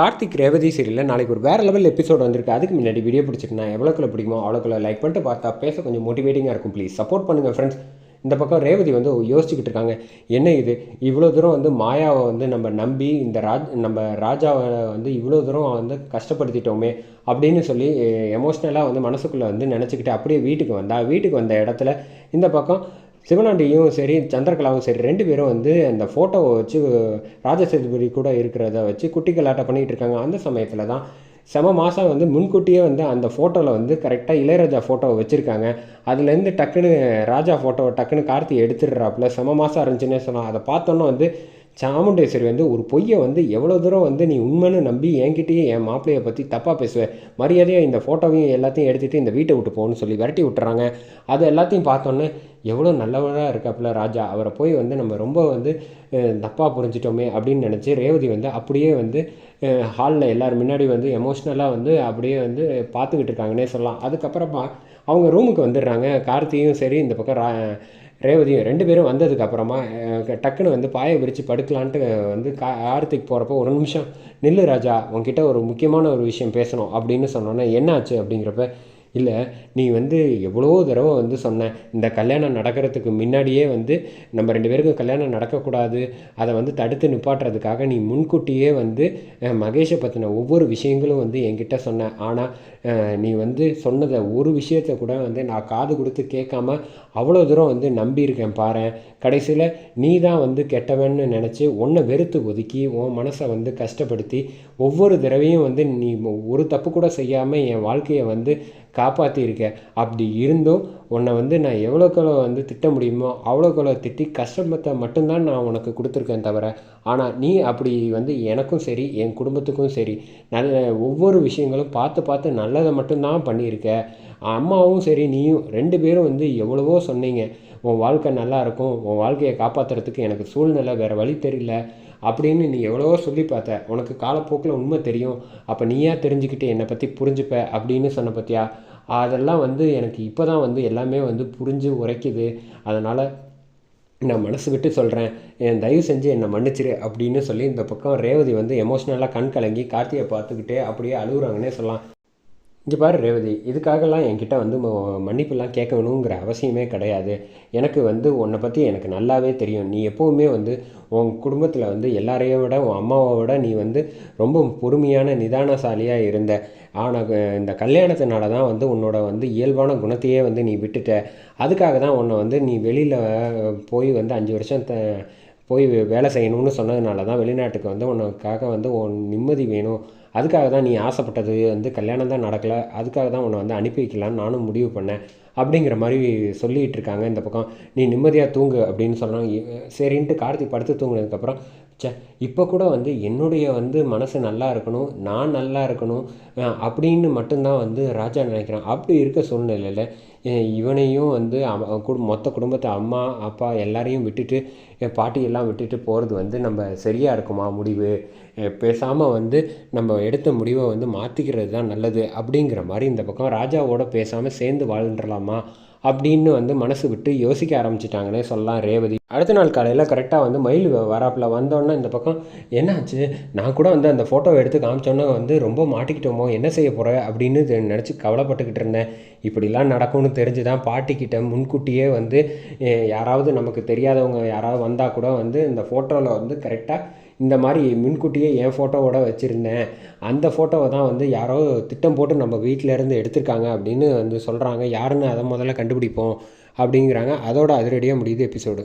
கார்த்திக் ரேவதி சீரியலில் நாளைக்கு ஒரு வேறு லெவல் எபிசோட் வந்திருக்கு. அதுக்கு முன்னாடி வீடியோ பிடிச்சிருந்தா எவ்வளோக்குள்ள பிடிக்குமோ அவ்வளோக்குள்ள லைக் பண்ணிட்டு பார்த்தா பேச கொஞ்சம் மோட்டிவேட்டிங்காக இருக்கும். ப்ளீஸ் சப்போர்ட் பண்ணுங்கள் ஃப்ரெண்ட்ஸ் இந்த பக்கம் ரேவதி வந்து யோசிச்சுக்கிட்டு இருக்காங்க. என்ன இது? இவ்வளோ தூரம் வந்து மாயாவை வந்து நம்ம நம்பி இந்த ராஜ் நம்ம ராஜாவை வந்து இவ்வளோ தூரம் வந்து கஷ்டப்படுத்திட்டோமே அப்படின்னு சொல்லி eh, எமோஷ்னலாக வந்து மனசுக்குள்ளே வந்து நினச்சிக்கிட்டு அப்படியே வீட்டுக்கு வந்தா வீட்டுக்கு வந்த இடத்துல இந்த பக்கம் சிவனாண்டியும் சரி சந்திரகலாவும் சரி ரெண்டு பேரும் வந்து அந்த ஃபோட்டோவை வச்சு ராஜசேதுபதி கூட இருக்கிறத வச்சு குட்டி கலாட்டம் பண்ணிகிட்டு இருக்காங்க. அந்த சமயத்தில் தான் செம மாதம் வந்து முன்கூட்டியே வந்து அந்த ஃபோட்டோவில் வந்து கரெக்டாக இளையராஜா ஃபோட்டோவை வச்சுருக்காங்க. அதுலேருந்து டக்குன்னு ராஜா ஃபோட்டோவை டக்குன்னு கார்த்தி எடுத்துடுறாப்புல. செம மாதம் இருந்துச்சுன்னே சொல்லலாம் அதை பார்த்தோன்னே வந்து சாமுண்டேஸ்வரி வந்து ஒரு பொய்யை வந்து எவ்வளோ தூரம் வந்து நீ உண்மைன்னு நம்பி என்கிட்டயே என் மாப்பிள்ளையை பற்றி தப்பாக பேசுவேன் மரியாதையாக இந்த ஃபோட்டோவையும் எல்லாத்தையும் எடுத்துகிட்டு இந்த வீட்டை விட்டு போகணும்னு சொல்லி விரட்டி விட்டுறாங்க. அது எல்லாத்தையும் பார்த்தோன்னே எவ்வளோ நல்லவராக இருக்காப்புல ராஜா. அவரை போய் வந்து நம்ம ரொம்ப வந்து தப்பாக புரிஞ்சிட்டோமே அப்படின்னு நினச்சி ரேவதி வந்து அப்படியே வந்து ஹாலில் எல்லோரும் முன்னாடி வந்து எமோஷ்னலாக வந்து அப்படியே வந்து பார்த்துக்கிட்டு இருக்காங்கன்னே சொல்லலாம். அதுக்கப்புறமா அவங்க ரூமுக்கு வந்துடுறாங்க. கார்த்தியும் சரி இந்த பக்கம் ரா ரேவதியும் ரெண்டு பேரும் வந்ததுக்கப்புறமா டக்குன்னு வந்து பாயை விரித்து படுக்கலான்ட்டு வந்து கா கார்த்திக் போகிறப்போ ஒரு நிமிஷம் நில்லு ராஜா உங்ககிட்ட ஒரு முக்கியமான ஒரு விஷயம் பேசணும் அப்படின்னு சொன்னோன்னே என்னாச்சு? அப்படிங்கிறப்ப இல்லை நீ வந்து எவ்வளோ தடவை வந்து சொன்ன இந்த கல்யாணம் நடக்கிறதுக்கு முன்னாடியே வந்து நம்ம ரெண்டு பேருக்கும் கல்யாணம் நடக்கக்கூடாது அதை வந்து தடுத்து நிப்பாட்டுறதுக்காக நீ முன்கூட்டியே வந்து மகேஷை பற்றின ஒவ்வொரு விஷயங்களும் வந்து என்கிட்ட சொன்ன. ஆனால் நீ வந்து சொன்னதை ஒரு விஷயத்தை கூட வந்து நான் காது கொடுத்து கேட்காம அவ்வளோ தூரம் வந்து நம்பியிருக்கேன் பாரு கடைசியில் நீ தான் வந்து கெட்டவன்னு நினச்சி உன்னை வெறுத்து ஒதுக்கி உன் மனசை வந்து கஷ்டப்படுத்தி ஒவ்வொரு தடவையும் வந்து நீ ஒரு தப்பு கூட செய்யாமல் என் வாழ்க்கையை வந்து காப்பாற்றியிருக்க அப்படி இருந்தும் உன்னை வந்து நான் எவ்வளோக்களோ வந்து திட்ட முடியுமோ அவ்வளோக்களோ திட்டி கஷ்டமத்தை மட்டும்தான் நான் உனக்கு கொடுத்துருக்கேன் தவிர ஆனால் நீ அப்படி வந்து எனக்கும் சரி என் குடும்பத்துக்கும் சரி நல்ல ஒவ்வொரு விஷயங்களும் பார்த்து பார்த்து நல்லதை மட்டும்தான் பண்ணியிருக்க. அம்மாவும் சரி நீயும் ரெண்டு பேரும் வந்து எவ்வளவோ சொன்னீங்க. உன் வாழ்க்கை நல்லாயிருக்கும் உன் வாழ்க்கையை காப்பாற்றுறதுக்கு எனக்கு சூழ்நிலை வேறு வழி தெரியல. அப்படின்னு நீ எவ்வளவோ சொல்லி பார்த்த. உனக்கு காலப்போக்கில் உண்மை தெரியும். அப்போ நீயா தெரிஞ்சுக்கிட்டு என்னை பற்றி புரிஞ்சுப்ப அப்படின்னு சொன்ன பற்றியா அதெல்லாம் வந்து எனக்கு இப்போ தான் வந்து எல்லாமே வந்து புரிஞ்சு உரைக்குது. அதனால் நான் மனசு விட்டு சொல்கிறேன் என் தயவு செஞ்சு என்னை மன்னிச்சிரு அப்படின்னு சொல்லி இந்த பக்கம் ரேவதி வந்து எமோஷ்னலாக கண் கலங்கி கார்த்தியை பார்த்துக்கிட்டே அப்படியே அழுகுறாங்கன்னே சொல்லலாம். இங்கே பாரு ரேவதி இதுக்காகலாம் என்கிட்ட வந்து மன்னிப்புலாம் கேட்கணுங்கிற அவசியமே கிடையாது. எனக்கு வந்து உன்னை பற்றி எனக்கு நல்லாவே தெரியும். நீ எப்போவுமே வந்து உன் குடும்பத்தில் வந்து எல்லாரையும் விட உன் அம்மாவை விட நீ வந்து ரொம்ப பொறுமையான நிதானசாலியாக இருந்த. ஆனால் இந்த கல்யாணத்தினால தான் வந்து உன்னோட வந்து இயல்பான குணத்தையே வந்து நீ விட்டுட்ட. அதுக்காக தான் உன்னை வந்து நீ வெளியில் போய் வந்து அஞ்சு வருஷம் த போய் வேலை செய்யணும்னு சொன்னதுனால தான் வெளிநாட்டுக்கு வந்து உனக்காக வந்து உன் நிம்மதி வேணும். அதுக்காக தான் நீ ஆசைப்பட்டது வந்து கல்யாணம் தான் நடக்கலை. அதுக்காக தான் உன்னை வந்து அனுப்பி வைக்கலான்னு நானும் முடிவு பண்ணேன். அப்படிங்கிற மாதிரி சொல்லிகிட்டு இருக்காங்க இந்த பக்கம். நீ நிம்மதியாக தூங்கு அப்படின்னு சொன்னாங்க. சரின்ட்டு கார்த்திக் படுத்து தூங்கினதுக்கப்புறம் சே இப்போ கூட வந்து என்னுடைய வந்து மனசு நல்லா இருக்கணும் நான் நல்லா இருக்கணும் அப்படின்னு மட்டும்தான் வந்து ராஜா நினைக்கிறான். அப்படி இருக்க சூழ்நிலையில் இவனையும் வந்து குடும் மொத்த குடும்பத்தை அம்மா அப்பா எல்லாரையும் விட்டுட்டு பாட்டியெல்லாம் விட்டுட்டு போகிறது வந்து நம்ம சரியாக இருக்குமா முடிவு? பேசாமல் வந்து நம்ம எடுத்த முடிவை வந்து மாற்றிக்கிறது தான் நல்லது அப்படிங்கிற மாதிரி இந்த பக்கம் ராஜாவோட பேசாமல் சேர்ந்து வாழ்ந்துடலாமா? அப்படின்னு வந்து மனசு விட்டு யோசிக்க ஆரம்பிச்சிட்டாங்கன்னே சொல்லலாம் ரேவதி. அடுத்த நாள் காலையில் கரெக்டாக வந்து மயில் வராப்பில் வந்தோன்னே இந்த பக்கம் என்னாச்சு? நான் கூட வந்து அந்த ஃபோட்டோவை எடுத்து காமிச்சோன்னே வந்து ரொம்ப மாட்டிக்கிட்டோமோ? என்ன செய்ய போகிற அப்படின்னு நினச்சி கவலைப்பட்டுக்கிட்டு இருந்தேன். இப்படிலாம் நடக்கும்னு தெரிஞ்சு தான் பாட்டிக்கிட்ட முன்கூட்டியே வந்து யாராவது நமக்கு தெரியாதவங்க யாராவது வந்தால் கூட வந்து இந்த ஃபோட்டோவில் வந்து கரெக்டாக இந்த மாதிரி முன்கூட்டியே என் ஃபோட்டோவோட வச்சுருந்தேன். அந்த ஃபோட்டோவை தான் வந்து யாரோ திட்டம் போட்டு நம்ம வீட்டிலேருந்து எடுத்திருக்காங்க அப்படின்னு வந்து சொல்கிறாங்க யாருன்னு அதை முதல்ல கண்டுபிடிப்போம் அப்படிங்கிறாங்க. அதோட அதிரடியாக முடியுது எபிசோடு